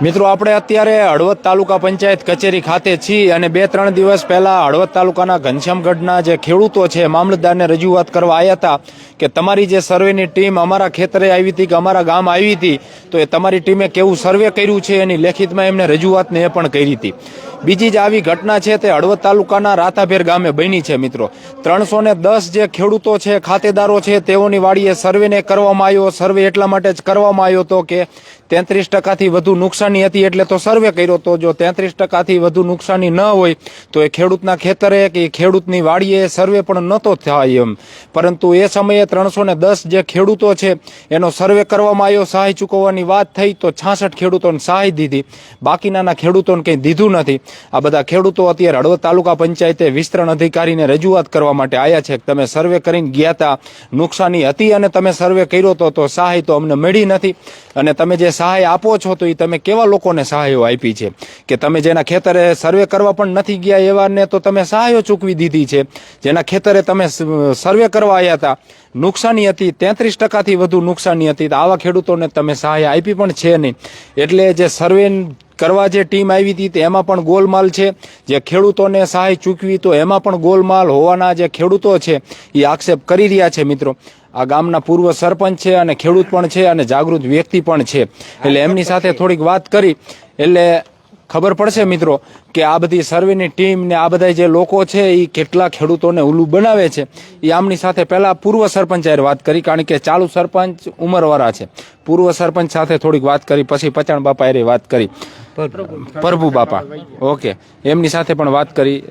મિત્રો, આપણે અત્યારે હળવદ તાલુકા પંચાયત કચેરી ખાતે છીએ અને બે ત્રણ દિવસ પહેલા હળવદ તાલુકાના ઘનશ્યામગઢના જે ખેડૂતો છે, મામલતદારને રજૂઆત કરવા આવ્યા હતા કે તમારી જે સર્વેની ટીમ અમારા ખેતરે આવી હતી કે અમારા ગામ આવી હતી, તો એ તમારી ટીમે કેવું સર્વે કર્યું છે એની લેખિતમાં એમને રજૂઆતને એ પણ કરી હતી. બીજી જ આવી ઘટના છે, તે હળવદ તાલુકાના રાતાભેર ગામે બની છે, મિત્રો. ત્રણસો ને દસ જે ખેડૂતો છે, ખાતેદારો છે, તેઓની વાડીએ સર્વેને કરવામાં આવ્યો, સર્વે એટલા માટે જ કરવામાં આવ્યો હતો કે તેત્રીસ ટકાથી વધુ નુકસાની હતી એટલે તો સર્વે કર્યો તો જો તેત્રીસ ટકાથી વધુ નુકસાની ન હોય તો એ ખેડૂતના ખેતરે કે ખેડૂતની વાડીએ સર્વે પણ નહોતો થાય એમ. પરંતુ એ સમયે ત્રણસો દસ જે ખેડૂતો છે, એનો સર્વે કરવામાં આવ્યો, સહાય ચૂકવવાની વાત થઈ તો છાસઠ ખેડૂતોને સહાય દીધી. બાકીનાના ખેડૂતોને કંઈ દીધું નથી. આ બધા ખેડૂતો અત્યારે હળવદ તાલુકા પંચાયતે વિસ્તરણ અધિકારીને રજૂઆત કરવા માટે આવ્યા છે તમે સર્વે કરીને ગયા હતા નુકસાની હતી અને તમે સર્વે કર્યો તો તો સહાય તો અમને મળી નથી. અને તમે જે સહાય આપો છો, તો એ તમે કેવા લોકોને સહાયો આપી છે? કે તમે જેના ખેતરે સર્વે કરવા પણ નથી ગયા એવાને તો તમે સહાયો ચૂકવી દીધી છે. જેના ખેતરે તમે સર્વે કરવા આવ્યા હતા, નુકસાની હતી, તેત્રીસ ટકાથી વધુ નુકસાની હતી. આવા ખેડૂતોને તમે સહાય આપી પણ છે નહીં. એટલે જે સર્વે કરવા જે ટીમ આવી હતી, તો એમાં પણ ગોલમાલ છે. જે ખેડૂતોને સહાય ચૂકવી, તો એમાં પણ ગોલમાલ હોવાના જે ખેડૂતો છે એ આક્ષેપ કરી રહ્યા છે મિત્રો. આ ગામના પૂર્વ સરપંચ છે અને ખેડૂત પણ છે અને જાગૃત વ્યક્તિ પણ છે. એટલે એમની સાથે થોડીક વાત કરી. એટલે ખબર પડશે મિત્રો કે આ બધી સર્વેની ટીમ ને આ બધા જે લોકો છે એ કેટલા ખેડૂતોને ઉલ્લુ બનાવે છે. એ આમની સાથે પહેલા પૂર્વ સરપંચ વાત કરી કારણ કે ચાલુ સરપંચ ઉંમરવાળા છે. પૂર્વ સરપંચ સાથે થોડીક વાત કરી પછી પચાણ બાપા એ વાત કરી. પ્રભુ. બાપા. ઓકે. એમની સાથે પણ વાત કરી.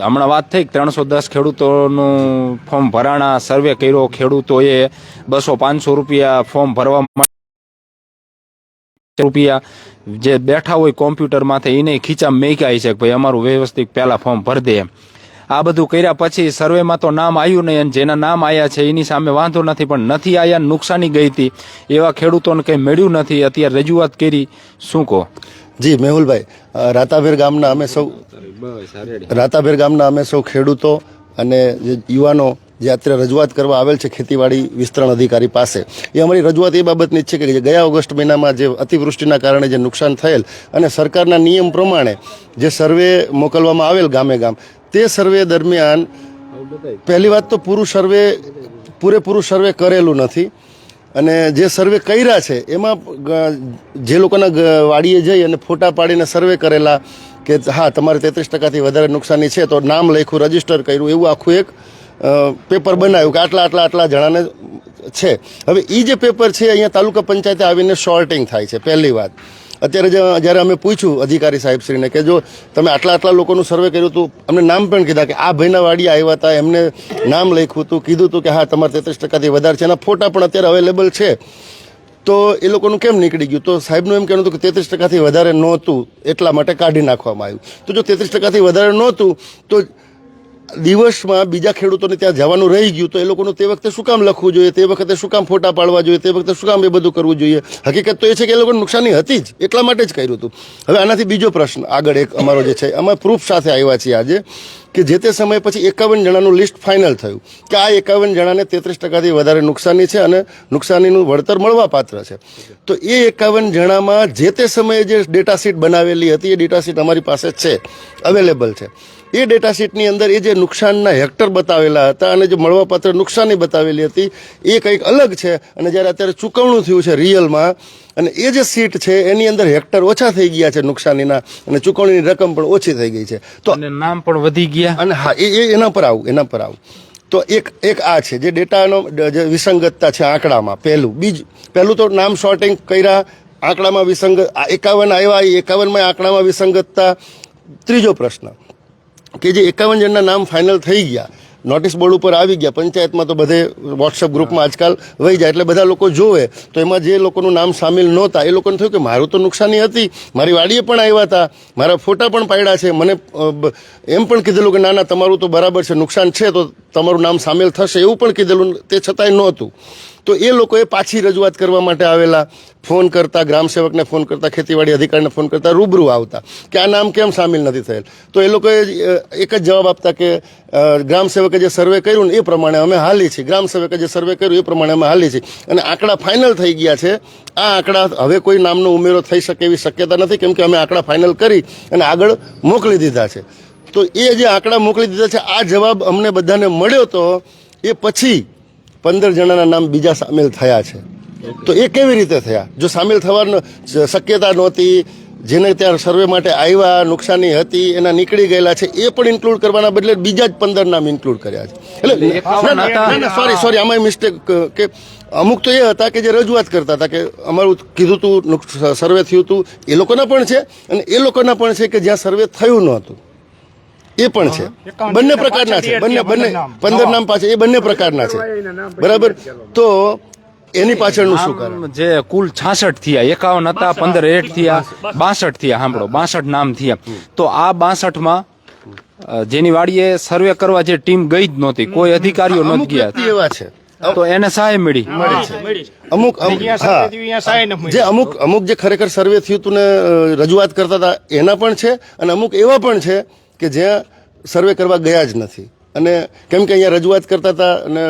હમણાં વાત થઈ ત્રણસો દસ ખેડૂતોનું ફોર્મ ભરાણા સર્વે કર્યો ખેડૂતોએ બસો પાંચસો રૂપિયા ફોર્મ ભરવા રૂપિયા જે બેઠા હોય કોમ્પ્યુટરમાંથી એને ખીચા મેકાય છે કે ભાઈ અમારું વ્યવસ્થિત પહેલાં ફોર્મ ભરી દે એમ. આ બધું કર્યા પછી સર્વેમાં તો નામ આવ્યું નહીં અને જેના નામ આવ્યા છે એની સામે વાંધો નથી પણ નથી આવ્યા ને નુકસાની ગઈ હતી. એવા ખેડૂતોને કંઈ મળ્યું નથી. અત્યારે રજૂઆત કરી. શું કહો? જી મેહુલભાઈ રાતાભેર ગામના અમે સૌ રાતાભેર ગામના અમે સૌ ખેડૂતો અને જે યુવાનો જે અત્યારે રજૂઆત કરવા આવેલ છે ખેતીવાડી વિસ્તરણ અધિકારી પાસે, એ અમારી રજૂઆત એ બાબતની છે કે ગયા ઓગસ્ટ મહિનામાં જે અતિવૃષ્ટિના કારણે જે નુકસાન થયેલ અને સરકારના નિયમ પ્રમાણે જે સર્વે મોકલવામાં આવેલ ગામે ગામ, તે સર્વે દરમિયાન પહેલી વાત તો પૂરું સર્વે, પૂરેપૂરું સર્વે કરેલું નથી અને જે સર્વે કર્યા છે, એમાં જે લોકોના વાડીએ જઈ અને ફોટા પાડીને સર્વે કરેલા કે હા, તમારે તેત્રીસ ટકાથી વધારે નુકસાની છે, તો નામ લખ્યું, રજિસ્ટર કર્યું, એવું આખું એક પેપર બનાવ્યું કે આટલા આટલા આટલા જણાને છે. હવે એ જે પેપર છે, અહીંયા તાલુકા પંચાયતે આવીને શોર્ટિંગ થાય છે, પહેલી વાત. અત્યારે જ્યારે અમે પૂછ્યું અધિકારી સાહેબશ્રીને કે જો તમે આટલા આટલા લોકોનું સર્વે કર્યું હતું, અમને નામ પણ કીધા કે આ ભાઈના વાડી આવ્યા હતા, એમને નામ લખ્યું હતું, કીધું હતું કે હા, તમારે તેત્રીસ ટકાથી વધારે છે. એના ફોટા પણ અત્યારે અવેલેબલ છે. તો એ લોકોનું કેમ નીકળી ગયું? તો સાહેબનું એમ કહેવું હતું કે તેત્રીસ ટકાથી વધારે નહોતું, એટલા માટે કાઢી નાખવામાં આવ્યું. તો જો તેત્રીસ ટકાથી વધારે નહોતું, તો દિવસમાં બીજા ખેડૂતોને ત્યાં જવાનું રહી ગયું તો એ લોકોનું તે વખતે શું કામ લખવું જોઈએ? તે વખતે શું કામ ફોટા પાડવા જોઈએ? તે વખતે શું કામ એ બધું કરવું જોઈએ? હકીકત તો એ છે કે એ લોકોને નુકસાની હતી જ. એટલા માટે જ કર્યું હતું. હવે આનાથી બીજો પ્રશ્ન આગળ એક અમારો જે છે, અમે પ્રૂફ સાથે આવ્યા છીએ આજે કે જે તે સમય પછી એકાવન જણાનું લિસ્ટ ફાઇનલ થયું કે આ એકાવન જણાને તેત્રીસ ટકાથી વધારે નુકસાની છે અને નુકસાનીનું વળતર મળવા પાત્ર છે. તો એ એકાવન જણામાં જે તે સમયે જે ડેટા શીટ બનાવેલી હતી, એ ડેટા શીટ અમારી પાસે છે, અવેલેબલ છે. એ ડેટા શીટની અંદર એ જે નુકસાનના હેક્ટર બતાવેલા હતા અને જે મળવાપાત્ર નુકસાની બતાવેલી હતી એ કંઈક અલગ છે. અને જ્યારે અત્યારે ચૂકવણું થયું છે રિયલમાં અને એ જે સીટ છે એની અંદર હેક્ટર ઓછા થઈ ગયા છે નુકસાનીના અને ચૂકવણીની રકમ પણ ઓછી થઈ ગઈ છે. તો નામ પણ વધી ગયા. અને હા એ એના પર આવું એના પર આવું. તો એક એક આ છે જે ડેટાનો જે વિસંગતતા છે આંકડામાં પહેલું. બીજું પહેલું તો નામ શોર્ટિંગ કર્યા આંકડામાં વિસંગત એકાવન આવ્યા એ એકાવનમાં આંકડામાં વિસંગતતા. ત્રીજો પ્રશ્ન કે જે એકાવન જણના નામ ફાઇનલ થઈ ગયા નોટિસ બોર્ડ ઉપર આવી ગયા, પંચાયતમાં તો બધે વોટ્સઅપ ગ્રુપમાં આજકાલ વહી જાય, એટલે બધા લોકો જોવે, તો એમાં જે લોકોનું નામ સામેલ નહોતા, એ લોકોને થયું કે મારું તો નુકસાની હતી, મારી વાડીએ પણ આવ્યા હતા, મારા ફોટા પણ પાડ્યા છે, મને એમ પણ કીધેલું કે ના ના, તમારું તો બરાબર છે, નુકસાન છે, તો તમારું નામ સામેલ થશે, એવું પણ કીધેલું, તે છતાંય નહોતું. તો એ લોકોએ પાછી રજૂઆત કરવા માટે આવેલા, ફોન કરતા, ગ્રામસેવકને ફોન કરતા, ખેતીવાડી અધિકારીને ફોન કરતા, રૂબરૂ આવતા કે આ નામ કેમ સામેલ નથી થયેલ? તો એ લોકોએ એક જ જવાબ આપતા કે ગ્રામસેવકે જે સર્વે કર્યું ને એ પ્રમાણે અમે હાલી છીએ. ગ્રામ સેવકે જે સર્વે કર્યું એ પ્રમાણે અમે હાલી છીએ. અને આંકડા ફાઇનલ થઈ ગયા છે. આ આંકડા હવે કોઈ નામનો ઉમેરો થઈ શકે એવી શક્યતા નથી, કેમ કે અમે આંકડા ફાઇનલ કરી અને આગળ મોકલી દીધા છે. તો એ જે આંકડા મોકલી દીધા છે, આ જવાબ અમને બધાને મળ્યો તો એ પછી પંદર જણાના નામ બીજા સામેલ થયા છે. તો એ કેવી રીતે થયા? જો સામેલ થવાનો શક્યતા નહોતી જેને ત્યાં સર્વે માટે આવ્યા નુકસાની હતી એના નીકળી ગયેલા છે એ પણ ઇન્ક્લુડ કરવાના બદલે બીજા જ પંદર નામ ઇન્ક્લુડ કર્યા છે. એટલે સોરી સોરી આમાં મિસ્ટેક કે અમુક તો એ હતા કે જે રજૂઆત કરતા હતા કે અમારું કીધું તું નુક- સર્વે થયું હતું એ લોકોના પણ છે અને એ લોકોના પણ છે કે જ્યાં સર્વે થયું નહોતું. એ પણ છે. બંને પ્રકારના છે. બંને બંને પંદર નામ પાછળ એ બંને પ્રકારના છે. બરાબર? તો એની પાછળનું શું કારણ? જે કુલ છાસઠ થયા એકાવન હતા પંદર એટ થયા બાસઠ થયા સાંભળો બાસઠ નામ થયા. તો આ બાસઠમાં જેની વાડીએ સર્વે કરવા જે ટીમ ગઈ જ નહોતી કોઈ અધિકારીઓ નથી ગયા. એવા છે. તો એને સહાય મળી. અમુક અમુક જે અમુક અમુક જે ખરેખર સર્વે થયું તું ને રજૂઆત કરતા હતા એના પણ છે અને અમુક એવા પણ છે કે જ્યાં સર્વે કરવા ગયા જ નથી. અને કેમ કે અહીંયા રજૂઆત કરતા હતા અને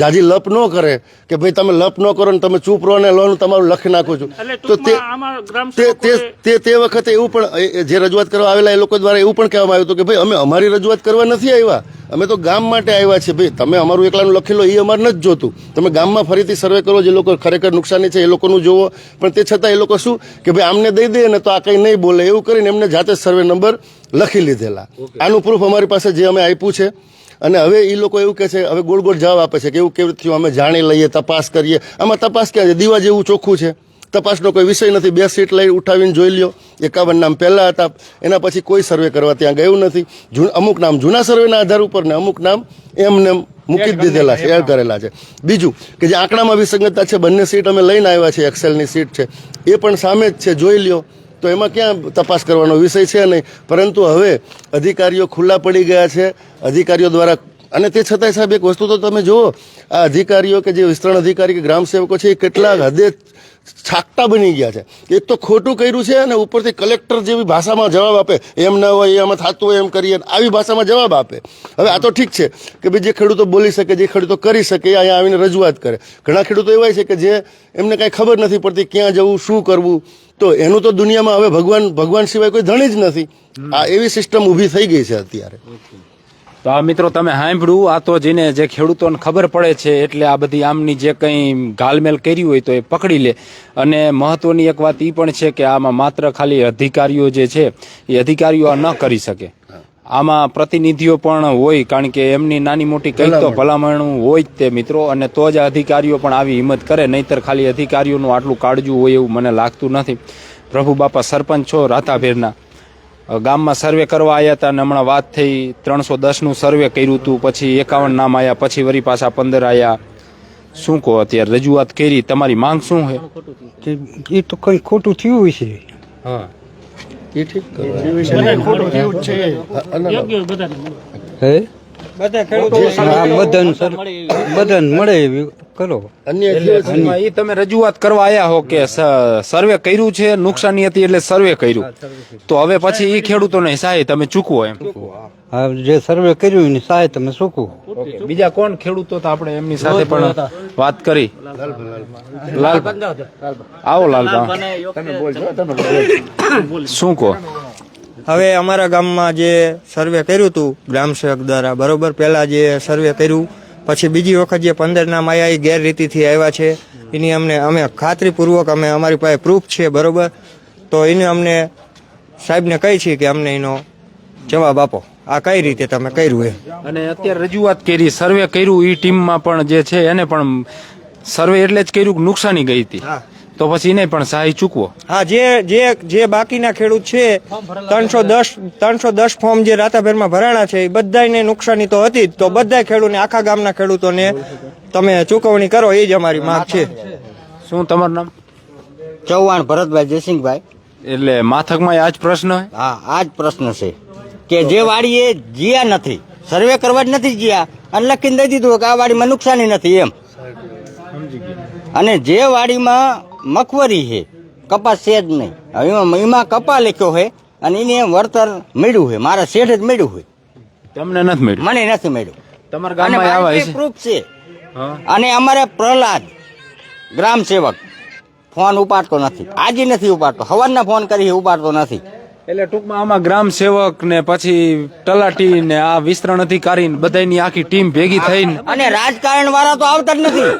જાજી લપ ન કરે કે ભાઈ તમે લપ ન કરો ને તમે ચૂપ રહો ને લોન તમારું લખી નાખો છો. તો તે તે તે તે તે વખતે એવું પણ જે રજૂઆત કરવા આવેલા એ લોકો દ્વારા એવું પણ કહેવામાં આવ્યું હતું કે ભાઈ અમે અમારી રજૂઆત કરવા નથી આવ્યા. અમે તો ગામ માટે આવ્યા છે ભાઈ તમે અમારું એકલાનું લખી લો એ અમારે નથી જોતું. તમે ગામમાં ફરીથી સર્વે કરો જે લોકો ખરેખર નુકસાની છે એ લોકોનું જોવો પણ તે છતાં એ લોકો શું કે ભાઈ આમને દઈ દે ને તો આ કંઈ નહીં બોલે. એવું કરીને એમને જાતે સર્વે નંબર લખી લીધેલા. આનું પ્રૂફ અમારી પાસે જે અમે આપ્યું છે. અને હવે એ લોકો એવું કહે છે હવે ગોળ ગોળ જવાબ આપે છે કે એવું કેવી થયું? અમે જાણી લઈએ તપાસ કરીએ. આમાં તપાસ ક્યાં છે? દીવા જેવું ચોખ્ખું છે. તપાસનો કોઈ વિષય નથી. બે સીટ લઈ ઉઠાવીને જોઈ લ્યો. એકાવન નામ પહેલાં હતા. એના પછી કોઈ સર્વે કરવા ત્યાં ગયું નથી. અમુક નામ જૂના સર્વેના આધાર ઉપર ને અમુક નામ એમને એમ મૂકી જ દીધેલા છે એડ કરેલા છે. બીજું કે જે આંકડામાં વિસંગતતા છે બંને સીટ અમે લઈને આવ્યા છે એક્સેલની સીટ છે. એ પણ સામે જ છે જોઈ લ્યો. તો એમાં ક્યાં તપાસ કરવાનો વિષય છે નહીં? પરંતુ હવે અધિકારીઓ ખુલ્લા પડી ગયા છે. અધિકારીઓ દ્વારા અને તે છતાંય સાહેબ, એક વસ્તુ તો તમે જુઓ, આ અધિકારીઓ કે જે વિસ્તરણ અધિકારી કે ગ્રામ સેવકો છે, એ કેટલા હદે છાકટા બની ગયા છે. એક તો ખોટું કર્યું છે અને ઉપરથી કલેક્ટર જેવી ભાષામાં જવાબ આપે. એમ ન હોય, એમાં થતું હોય, એમ કરીએ, આવી ભાષામાં જવાબ આપે. હવે આ તો ઠીક છે કે ભાઈ જે ખેડૂતો બોલી શકે, જે ખેડૂતો કરી શકે અહીંયા આવીને રજૂઆત કરે. ઘણા ખેડૂતો એવા છે કે જે એમને કાંઈ ખબર નથી પડતી ક્યાં જવું, શું કરવું. તો એનું તો દુનિયામાં હવે ભગવાન ભગવાન સિવાય કોઈ ધણી જ નથી. આ એવી સિસ્ટમ ઊભી થઈ ગઈ છે અત્યારે. તો આ મિત્રો તમે સાંભળ્યું આ તો જેને જે ખેડૂતોને ખબર પડે છે એટલે આ બધી આમની જે કંઈ ગાલમેલ કરી હોય તો એ પકડી લે. અને મહત્વની એક વાત એ પણ છે કે આમાં માત્ર ખાલી અધિકારીઓ જે છે એ અધિકારીઓ આ ન કરી શકે. આમાં પ્રતિનિધિઓ પણ હોય કારણ કે એમની નાની મોટી કંઈક તો ભલામણ. હોય જ તે મિત્રો અને તો જ આ અધિકારીઓ પણ આવી હિંમત કરે નહીતર ખાલી અધિકારીઓનું આટલું કાળજું હોય એવું મને લાગતું નથી. પ્રભુ બાપા સરપંચ છો રાતાભેરના. ગામમાં સર્વે કરવા આવ્યા હતા અને હમણાં વાત થઈ ત્રણસો દસનું સર્વે કર્યું હતું પછી એકાવન નામ આવ્યા પછી વરી પાછા પંદર આવ્યા શું કહો અત્યારે? રજૂઆત કરી તમારી માંગ શું છે એ તો કઈ ખોટું થયું હોય છે હા. એ ઠીક મળે. હે? બધાને સર બધાને મળે એવી કરો. અન્ય એ તમે રજૂઆત કરવા આવ્યા હો કે સ- સર્વે કર્યું છે નુકસાની હતી એટલે સર્વે કર્યું. તો હવે પછી એ ખેડૂતોને સહાય તમે ચૂકવો એમ. જે સર્વે કર્યું એની સહાય તમે ચૂકવો. બીજા કોણ ખેડૂતો તો આપણે એમની સાથે પણ વાત કરી. લાલ આવો લાલભા તમે બોલજો તમે શું કહો? હવે અમારા ગામમાં જે સર્વે કર્યું હતું ગ્રામ સેવક દ્વારા બરોબર પહેલા જે સર્વે કર્યું પછી બીજી વખત જે પંદર નામ આવ્યા એ ગેરરીતિથી આવ્યા છે એની અમને અમે ખાતરીપૂર્વક અમે અમારી પાસે પ્રૂફ છે બરોબર? તો એને અમને સાહેબને કહી છે કે અમને એનો જવાબ આપો. આ કઈ રીતે તમે કર્યું એમ? અને અત્યારે રજૂઆત કરી સર્વે કર્યું એ ટીમમાં પણ જે છે એને પણ સર્વે એટલે જ કર્યું કે નુકસાની ગઈ હતી? તો પછી એને પણ સહાય ચૂકવો. હા જે જે જે બાકીના ખેડૂત છે ત્રણસો દસ ત્રણસો દસ ફોર્મ જે રાતાભેરમાં ભરાણા છે એ બધાને નુકસાની તો હતી જ. તો બધા ખેડૂતને આખા ગામના ખેડૂતોને તમે ચૂકવણી કરો એ જ અમારી માંગ છે. શું તમારું નામ? ચૌહાણ ભરતભાઈ જયસિંહભાઈ. એટલે માથકમાં આ જ પ્રશ્ન હા? આ જ પ્રશ્ન છે કે જે વાડીએ જીયા નથી સર્વે કરવા જ નથી જીયા અને લખીને દઈ દીધું કે આ વાડીમાં નુકસાની નથી એમ. અને જે વાડીમાં મગફળી છે કપાસ છે જ નહીં. હવે એમાં કપા લખ્યો છે અને એને વળતર મળ્યું છે મારા શેઠ જ મળ્યું છે તમને નથી મળ્યું? મને નથી મળ્યું. તમારા અને ગામમાં આવા છે પ્રૂફ છે. અને અમારે પ્રહલાદ ગ્રામ સેવક ફોન ઉપાડતો નથી. આજે નથી ઉપાડતો. સવારના ફોન કરી ઉપાડતો નથી. એટલે ટૂંકમાં આમાં ગ્રામ સેવક ને પછી તલાટી ને આ વિસ્તરણ અધિકારી ને બધાની આખી ટીમ ભેગી થઈને અને રાજકારણ વાળા તો આવતા જ નથી.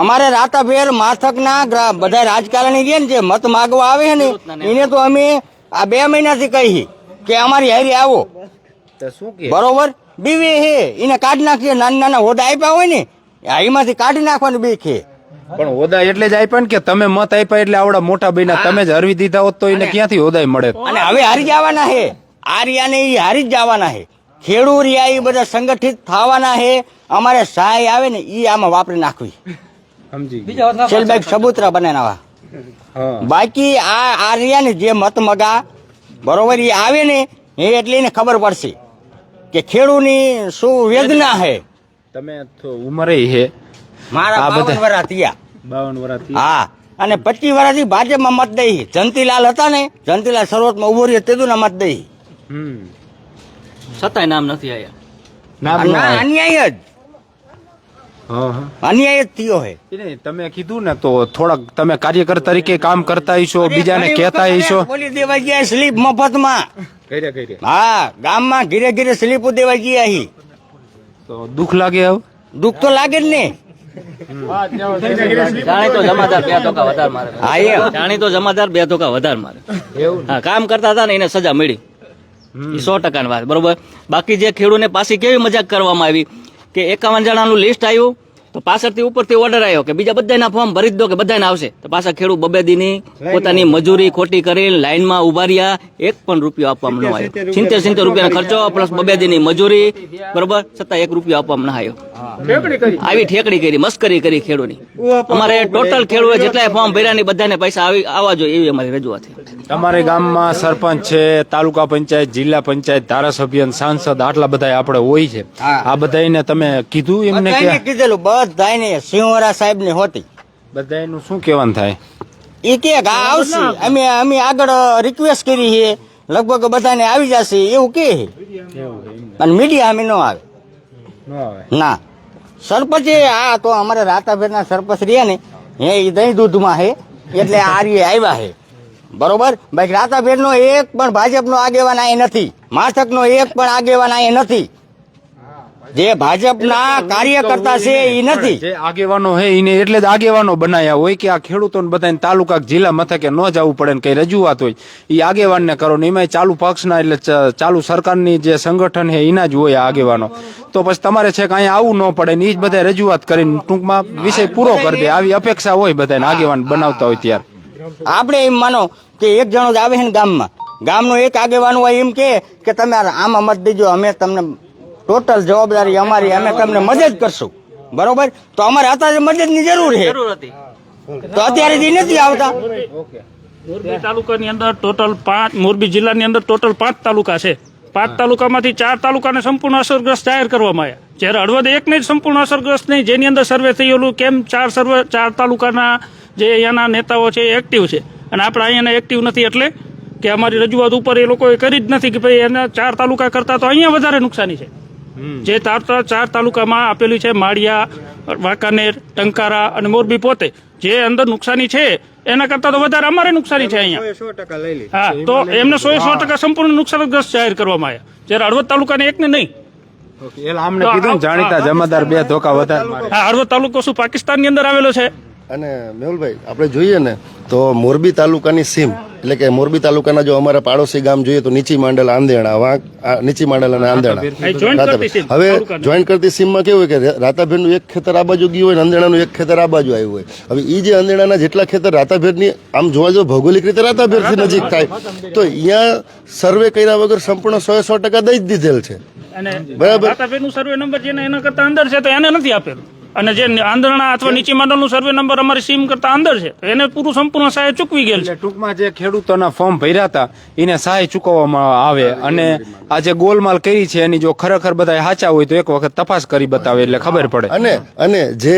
અમારે રાતાભેર માથકના બધા રાજકારણી છે ને જે મત માગવા આવે છે ને એને તો અમે આ બે મહિનાથી કહી કે અમારી હારી આવો. શું કે? બરોબર? બીવી હે એને કાઢી નાખીએ. નાના નાના હોદા આપ્યા હોય ને એમાંથી કાઢી નાખવાનું બી છે પણ હોદા એટલે જ આપ્યા ને કે તમે મત આપ્યા એટલે આવડા મોટા બન્યા. તમે જ હરવી દીધા હોત તો એને ક્યાંથી હોદાય મળે? અને હવે હારી જવાના હે. આર્યાને એ હારી જ જવાના હે. ખેડૂત રહ્યા એ બધા સંગઠિત થવાના હે. અમારે સહાય આવે ને એ આમાં વાપરી નાખવી. સમજી સબૂતરા બનાવવા બાકી આ આર્યા ને જે મત મગા બરોબર એ આવે ને એ એટલે એને ખબર પડશે કે ખેડૂની શું વેદના હે. તમે ઉંમરે હે. મારા બધા- બાવન વર્ષ થયા. બાવન વર્ષથી હા. અને પચીસ વર્ષથી ભાજપમાં મત દઈ. જંતીલાલ હતા ને જંતીલાલ શરૂઆતમાં ઊભો રહ્યો તેદુના મત દઈ. છતાંય નામ નથી આયા. ના, અન્યાય જ. હા હા. અન્યાય જ થયો હે. તમે કીધું ને તો થોડાક તમે કાર્યકર તરીકે કામ કરતા હશો બીજાને કહેતા હશો. બોલી દેવા ગયા સ્લીપ મફતમાં. હા ગામમાં ઘીરે ઘીરે સ્લીપો દેવા ગયા હી. તો દુઃખ લાગે હવે દુઃખ તો લાગે જ ને. જાણીતો જમાદાર બે ધોકા વધારે મારે. હા એમ. જાણીતો જમાદાર બે ધોકા વધારે મારે. હા કામ કરતા હતા ને એને સજા મળી. એ સો ટકાની વાત બરોબર? બાકી જે ખેડૂને પાછી કેવી મજાક કરવામાં આવી? કે એકાવન જણાનું લિસ્ટ આવ્યું તો પાછળથી ઉપરથી ઓર્ડર આવ્યો કે બીજા બધાના ફોર્મ ભરી દો કે બધાને આવશે. તો પાછા ખેડૂત બબે દીની પોતાની મજૂરી ખોટી કરી લાઈનમાં ઊભા રહ્યા એક પણ રૂપિયો આપવામાં ન આવ્યો. સિત્તેર સિત્તેર રૂપિયાનો ખર્ચો પ્લસ બબે દીની મજૂરી બરોબર? છતાં એક રૂપિયો આપવામાં ન આવ્યો. આવી ઠેકડી કરી મસ્કરી કરી ખેડૂતની. અમારે ટોટલ ખેડૂતો જેટલા ફોર્મ ભર્યા ની બધાને પૈસા આવી આવવા જોઈએ એવી અમારી રજૂઆત છે. તમારે ગામમાં સરપંચ છે તાલુકા પંચાયત જિલ્લા પંચાયત ધારાસભ્ય સાંસદ આટલા બધા આપણે હોય છે. આ બધાને તમે કીધું એમને કીધેલું કીધેલું બધાને સિંહોરા સાહેબની હોતી. બધાનું શું કહેવાનું થાય? એ કે આ આવશે. અમે અમે આગળ રિક્વેસ્ટ કરી છે. લગભગ બધાને આવી જશે. એવું કે છે. અને મીડિયા અમે ન આવે. ના સરપંચે આ તો અમારે રાતાભેરના સરપંચ રહ્યા ને એ દહીં દૂધમાં હે એટલે આ રીએ આવ્યા હે બરોબર? બાકી રાતાભેરનો એક પણ ભાજપનો આગેવાન અહીં નથી. માથકનો એક પણ આગેવાન અહીં નથી. જે ભાજપના કાર્યકર્તા છે એ નથી. જે આગેવાનો હે એને એટલે જ આગેવાનો બનાયા હોય કે આ ખેડૂતોને બધાને તાલુકા જિલ્લા મથકે ન જવું પડે ને કઈ રજૂઆત હોય. એ આગેવાનને કરો ને એમાં ચાલુ પક્ષના એટલે ચાલુ સરકારની જે સંગઠન છે એના જ હોય આગેવાનો. તો પછી તમારે છે કે અહીંયા આવવું ન પડે ને એ જ બધા રજૂઆત કરીને ટૂંકમાં વિષય પૂરો કરી દે. આવી અપેક્ષા હોય બધાને આગેવાન બનાવતા હોય ત્યારે. આપણે એમ માનો કે એક જણો જ આવે છે ને ગામમાં. ગામનો એક આગેવાન હોય એમ કે તમે આમાં મત દેજો અમે તમને ટોટલ જવાબદારી અમારી અમે તમને મદદ કરશું. બરોબર? તો અમારે અત્યારે મદદની જરૂર છે. તો અત્યારે જે નથી આવતા. મોરબી તાલુકાની અંદર ટોટલ પાંચ મોરબી જિલ્લાની અંદર ટોટલ પાંચ તાલુકા છે. પાંચ તાલુકામાંથી ચાર તાલુકાને સંપૂર્ણ અસરગ્રસ્ત જાહેર કરવામાં આવ્યા. જ્યારે હળવદ એકને જ સંપૂર્ણ અસરગ્રસ્ત નહીં જેની અંદર સર્વે થયેલું કેમ ચાર સર્વે ચાર તાલુકાના જે અહીંયાના નેતાઓ છે એ એક્ટિવ છે. અને આપણે અહીંયાના એક્ટિવ નથી એટલે કે અમારી રજૂઆત ઉપર એ લોકોએ કરી જ નથી કે ભાઈ એના ચાર તાલુકા કરતા તો અહીંયા વધારે નુકસાની છે. જે ચાર ચાર તાલુકામાં આપેલી છે માળિયા વાંકાનેર ટંકારા અને મોરબી પોતે. જે અંદર નુકસાની છે એના કરતા તો વધારે અમારે નુકસાની છે અહીંયા. હા તો એમને સો સો ટકા સંપૂર્ણ નુકસાનગ્રસ્ત જાહેર કરવામાં આવ્યા. જ્યારે હળવદ તાલુકાને એકને નહીં. આમને કીધું ને જાણીતા જમાદાર બે ધોકા વધારે હા હળવદ તાલુકો શું પાકિસ્તાનની અંદર આવેલો છે? અને મેહુલભાઈ આપણે જોઈએ ને તો મોરબી તાલુકાની સીમ એટલે કે મોરબી તાલુકાના જો અમારા પાડોશી ગામ જોઈએ તો નીચી માંડલ આંદેણા વાંક નીચી માંડલ અને આંદેણા. હવે. જોઈન્ટ કરતી સીમમાં કેવું હોય કે રાતાભેરનું એક ખેતર આ બાજુ ગયું હોય ને આંદેણાનું એક ખેતર આ બાજુ આવ્યું હોય. હવે એ જે આંદેણાના જેટલા ખેતર રાતાભેરની આમ જોવા જો ભૌગોલિક રીતે રાતાભેરથી નજીક થાય. તો અહીંયા સર્વે કર્યા વગર સંપૂર્ણ સો સો ટકા દઈ જ દીધેલ છે. બરાબર. સર્વે નંબર જેને એના કરતા અંદર છે તો એને નથી આપેલું. અને જે આંધણા અથવા નીચી મંડળનું સર્વે નંબર અમારી સીમ કરતા અંદર છે એને પૂરું સંપૂર્ણ સહાય ચૂકવી ગયેલ છે. ટૂંકમાં જે ખેડૂતોના ફોર્મ ભર્યા હતા એને સહાય ચૂકવવામાં આવે અને આ જે ગોલમાલ કરી છે એની જો ખરેખર બધા સાચા હોય તો એક વખત તપાસ કરી બતાવે એટલે ખબર પડે. અને અને જે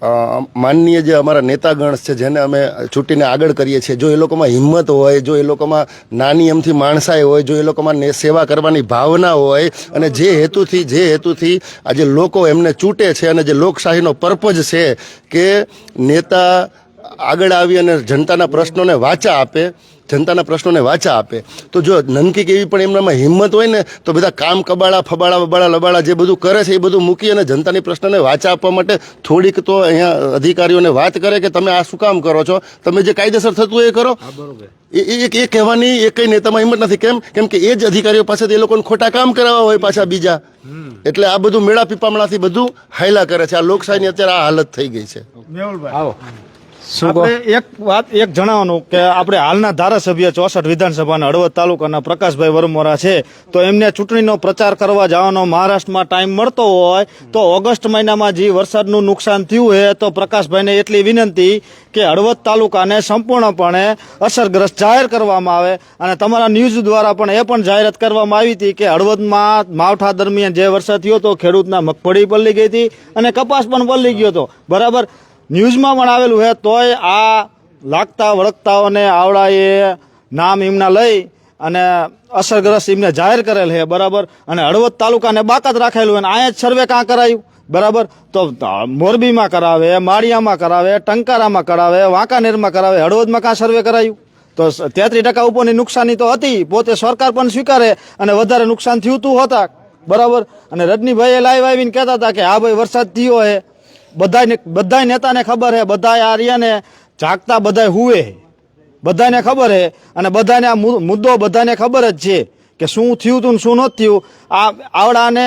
માનનીય જે અમારા નેતાગણ છે, જેને અમે ચૂંટીને આગળ કરીએ છીએ, જો એ લોકોમાં હિંમત હોય, જો એ લોકોમાં નાની એમથી માણસાઈ હોય, જો એ લોકોમાં સેવા કરવાની ભાવના હોય, અને જે હેતુથી જે હેતુથી આજે લોકો એમને ચૂંટે છે અને જે લોકશાહીનો પર્પઝ છે કે નેતા આગળ આવી અને જનતાના પ્રશ્નોને વાચા આપે જનતાના પ્રશ્નોને વાચા આપે. તો જો નનકી કેવી પણ એમનામાં હિંમત હોય ને તો બધા કામ કબાળા ફબાળા બબાળા લબાળા જે બધું કરે છે એ બધું મૂકી અને જનતાની પ્રશ્નને વાચા આપવા માટે થોડીક તો અહીંયા અધિકારીઓને વાત કરે કે તમે આ શું કામ કરો છો? તમે જે કાયદેસર થતું હોય એ કરો. એ એ- એ કહેવાની એ કઈ નેતામાં હિંમત નથી. કેમ? કેમ કે એ જ અધિકારીઓ પાસેથી એ લોકોને ખોટા કામ કરાવવા હોય પાછા બીજા. એટલે આ બધું મેળા પીપામણાથી બધું હાયલા કરે છે. આ લોકશાહીની અત્યારે આ હાલત થઈ ગઈ છે. આવો. આપણે એક વાત એક જણાવવાનું કે આપણે હાલના ધારાસભ્ય ચોસઠ વિધાનસભાના હળવદ તાલુકાના પ્રકાશભાઈ વરમોરા છે. તો એમને ચૂંટણીનો પ્રચાર કરવા જવાનો મહારાષ્ટ્રમાં ટાઈમ મળતો હોય તો ઓગસ્ટ મહિનામાં જે વરસાદનું નુકસાન થયું છે તો પ્રકાશભાઈને એટલી વિનંતી કે હળવદ તાલુકાને સંપૂર્ણપણે અસરગ્રસ્ત જાહેર કરવામાં આવે અને તમારા ન્યૂઝ દ્વારા પણ એ પણ જાહેરાત કરવામાં આવી હતી કે હળવદમાં માવઠા દરમિયાન જે વરસાદ થયો તો ખેડૂતના મગફળી પલળી ગઈ હતી અને કપાસ પણ પલળી ગયો હતો. બરાબર? ન્યૂઝમાં પણ આવેલું છે, તોય આ લાગતા વળગતાઓને આવડાએ નામ એમના લઈ અને અસરગ્રસ્ત એમને જાહેર કરેલ છે, બરાબર? અને હળવદ તાલુકાને બાકાત રાખેલું અને અહીંયા જ સર્વે કાં કરાયું, બરાબર? તો મોરબીમાં કરાવે, માળિયામાં કરાવે, ટંકારામાં કરાવે, વાંકાનેરમાં કરાવે, હળવદમાં કાં સર્વે કરાયું? તો તેત્રીસ ટકા ઉપરની નુકસાની તો હતી, પોતે સરકાર પણ સ્વીકારે અને વધારે નુકસાન થયું તું હતા, બરાબર? અને રજનીભાઈએ લાઈવ આવીને કહેતા હતા કે, હા ભાઈ, વરસાદ થયો હે. બધાને બધાય નેતાને ખબર હે, બધાય આર્યને જાગતા બધાય હુએ બધાને ખબર હે અને બધાને આ મુદ્દો બધાને ખબર જ છે કે શું થયું તું શું નહોતું થયું. આ આવડાને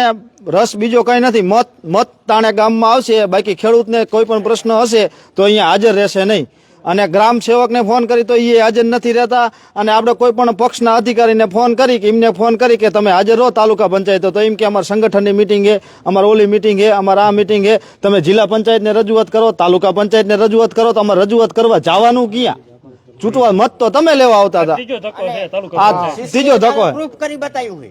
રસ બીજો કંઈ નથી. મત મત તાણે ગામમાં આવશે, બાકી ખેડૂતને કોઈ પણ પ્રશ્ન હશે તો અહીંયા હાજર રહેશે નહીં. અને ગ્રામ સેવકને ફોન કરી તો એ હાજર નથી રહેતા. અને આપણે કોઈ પણ પક્ષના અધિકારીને ફોન કરી કે એમને ફોન કરી કે તમે હાજર રહો તાલુકા પંચાયતો. તો એમ કે અમારા સંગઠનની મિટિંગ છે અમારે ઓલી મિટિંગ છે અમારા આ મિટિંગ છે તમે જિલ્લા પંચાયતને રજૂઆત કરો તાલુકા પંચાયતને રજૂઆત કરો તો અમારે રજૂઆત કરવા જવાનું ક્યાં? ચૂંટવા મત તો તમે લેવા આવતા હતા. ત્રીજો ધક્કો. પ્રૂફ કરી બતાવ્યું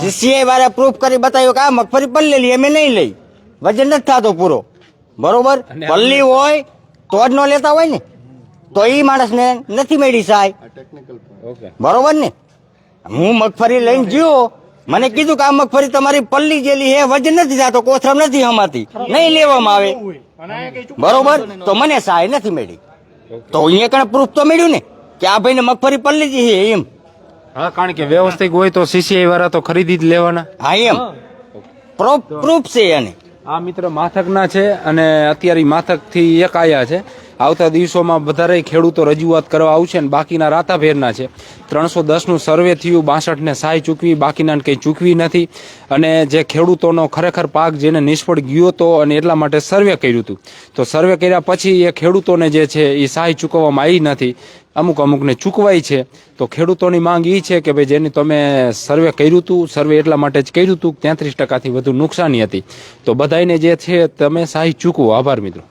સીસીઆઈ વાળા પ્રૂફ કરી બતાવ્યું કે આ મગફળી પલ્લેલી અમે નહીં લઈ. વજન નથી થતો પૂરો. બરોબર? પલ્લી હોય તો જ ન લેતા હોય ને. તો એ માણસને નથી મેળી સહાય બરોબર ને? હું મગફળી લઈને ગયો. મને કીધું કે આ મગફળી તમારી પલ્લી જેલી હે વજન નથી થતો કોથરમ નથી હમાતી. નહીં લેવામાં આવે. બરોબર? તો મને સહાય નથી મળી. તો અહીંયા કણે પ્રૂફ તો મળ્યું ને? કે આ ભાઈને મગફળી પલ્લી જ છે એમ. હા કારણ કે વ્યવસ્થિત હોય તો સીસીઆઈ વાળા તો ખરીદી જ લેવાના. હા એમ. પ્રૂફ પ્રૂફ છે એને. આ મિત્ર માથકના છે અને અત્યારે માથકથી એક આયા છે. આવતા દિવસોમાં વધારે ખેડૂતો રજૂઆત કરવા આવશે અને બાકીના રાતાભેરના છે. ત્રણસો દસનું સર્વે થયું, બાસઠને સહાય ચૂકવી, બાકીનાને કંઈ ચૂકવી નથી. અને જે ખેડૂતોનો ખરેખર પાક જેને નિષ્ફળ ગયો હતો અને એટલા માટે સર્વે કર્યું હતું. તો સર્વે કર્યા પછી એ ખેડૂતોને જે છે એ સહાય ચૂકવવામાં આવી નથી. અમુક અમુકને ચૂકવાય છે. તો ખેડૂતોની માંગ એ છે કે ભાઈ જેની તમે સર્વે કર્યું હતું સર્વે એટલા માટે જ કર્યું હતું તેત્રીસ ટકાથી વધુ નુકસાની હતી. તો બધાને જે છે તમે સહાય ચૂકવો. આભાર મિત્રો.